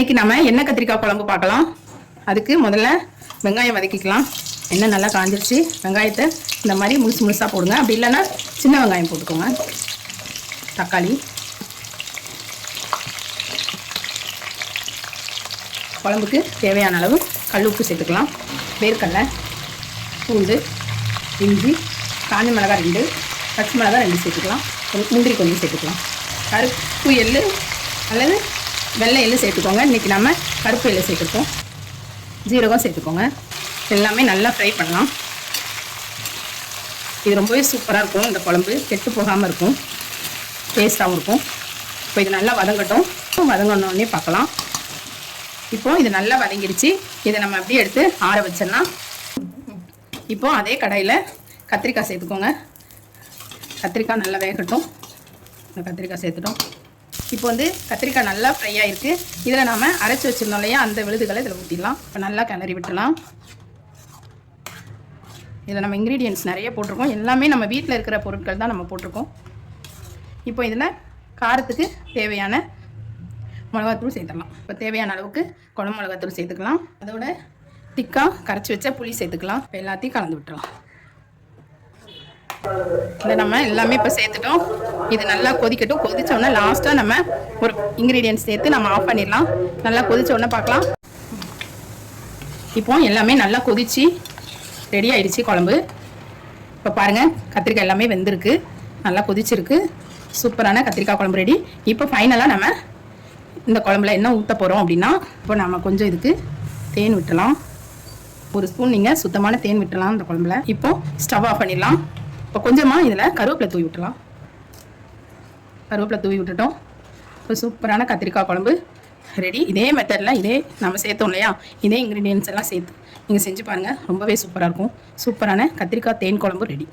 இன்னைக்கு நம்ம எண்ணெய் கத்திரிக்காய் குழம்பு பார்க்கலாம். அதுக்கு முதல்ல வெங்காயம் வதக்கிக்கலாம். எண்ணெய் நல்லா காஞ்சிருச்சு. வெங்காயத்தை இந்த மாதிரி முழுசு முழுசாக போடுங்க. அப்படி இல்லைன்னா சின்ன வெங்காயம் போட்டுக்கோங்க. தக்காளி. குழம்புக்கு தேவையான அளவு கல் உப்பு சேர்த்துக்கலாம். வேர்க்கடலை பூண்டு இஞ்சி காஞ்ச மிளகாய் ரெண்டு பச்சை மிளகாய் ரெண்டு சேர்த்துக்கலாம். கொஞ்சம் முந்திரி கொஞ்சம் சேர்த்துக்கலாம். கருப்பு எள்ளு அல்லது வெள்ளை எள்ளு சேர்த்துக்கோங்க. இன்றைக்கி நம்ம கருப்பு எள்ளு சேர்த்துப்போம். ஜீரகம் சேர்த்துக்கோங்க. எல்லாமே நல்லா ஃப்ரை பண்ணலாம். இது ரொம்பவே சூப்பராக இருக்கும். இந்த குழம்பு கெட்டு போகாமல் இருக்கும். டேஸ்ட்டாகவும் இருக்கும். இப்போ இது நல்லா வதங்கட்டும். வதங்கினோடனே பார்க்கலாம். இப்போ இது நல்லா வதங்கிடுச்சு இதை நம்ம அப்படியே எடுத்து ஆற வச்சிடலாம். இப்போ அதே கடையில் கத்திரிக்காய் சேர்த்துக்கோங்க. கத்திரிக்காய் நல்லா வேகட்டும். இந்த கத்திரிக்காய் சேர்த்துட்டோம். இப்போ வந்து கத்திரிக்காய் நல்லா ஃப்ரை ஆயிருக்கு. இதில் நாம் அரைச்சி வச்சுருந்தோம் இல்லையா? அந்த விழுதுகளை இதில் ஊற்றிடலாம் இப்போ நல்லா கிளறி விட்டுலாம் இதில் நம்ம இன்க்ரீடியன்ட்ஸ் நிறைய போட்டிருக்கோம். எல்லாமே நம்ம வீட்டில் இருக்கிற பொருட்கள் தான் நம்ம போட்டிருக்கோம். இப்போ இதில் காரத்துக்கு தேவையான மிளகாத்தூள் சேர்த்துக்கலாம் இப்போ தேவையான அளவுக்கு குழம்பு மிளகாத்தூள் சேர்த்துக்கலாம். அதோட திக்காக கரைச்சி வச்ச புளி சேர்த்துக்கலாம். இப்போ எல்லாத்தையும் கலந்து விட்டுலாம் இதை நம்ம எல்லாமே இப்போ சேர்த்துட்டோம். இது நல்லா கொதிக்கட்டும். கொதிச்ச லாஸ்ட்டாக நம்ம ஒரு இன்க்ரீடியன்ட் சேர்த்து நம்ம ஆஃப் பண்ணிடலாம். நல்லா கொதிச்ச பார்க்கலாம். இப்போ எல்லாமே நல்லா கொதிச்சு ரெடி ஆயிடுச்சு குழம்பு. இப்போ பாருங்கள் கத்திரிக்காய் எல்லாமே வெந்திருக்கு. நல்லா கொதிச்சிருக்கு. சூப்பரான கத்திரிக்காய் குழம்பு ரெடி இப்போ ஃபைனலாக நம்ம இந்த குழம்புல என்ன ஊற்ற போகிறோம் அப்படின்னா இப்போ நம்ம கொஞ்சம் இதுக்கு தேன் விட்டலாம். ஒரு ஸ்பூன் நீங்கள் சுத்தமான தேன் விட்டலாம் இந்த குழம்புல. இப்போ ஸ்டவ் ஆஃப் பண்ணிடலாம். இப்போ கொஞ்சமாக இதில் கருவேப்பிலை தூவி விட்டுலாம். கருவேப்பிலை தூவி விட்டுட்டோம். இப்போ சூப்பரான கத்திரிக்காய் குழம்பு. ரெடி இதே மெத்தடில் இதே நம்ம சேர்த்தோம் இல்லையா? இதே இன்க்ரீடியன்ஸ் எல்லாம் சேர்த்து நீங்கள் செஞ்சு பாருங்கள் ரொம்பவே சூப்பராக இருக்கும். சூப்பரான கத்திரிக்காய் தேன் குழம்பு ரெடி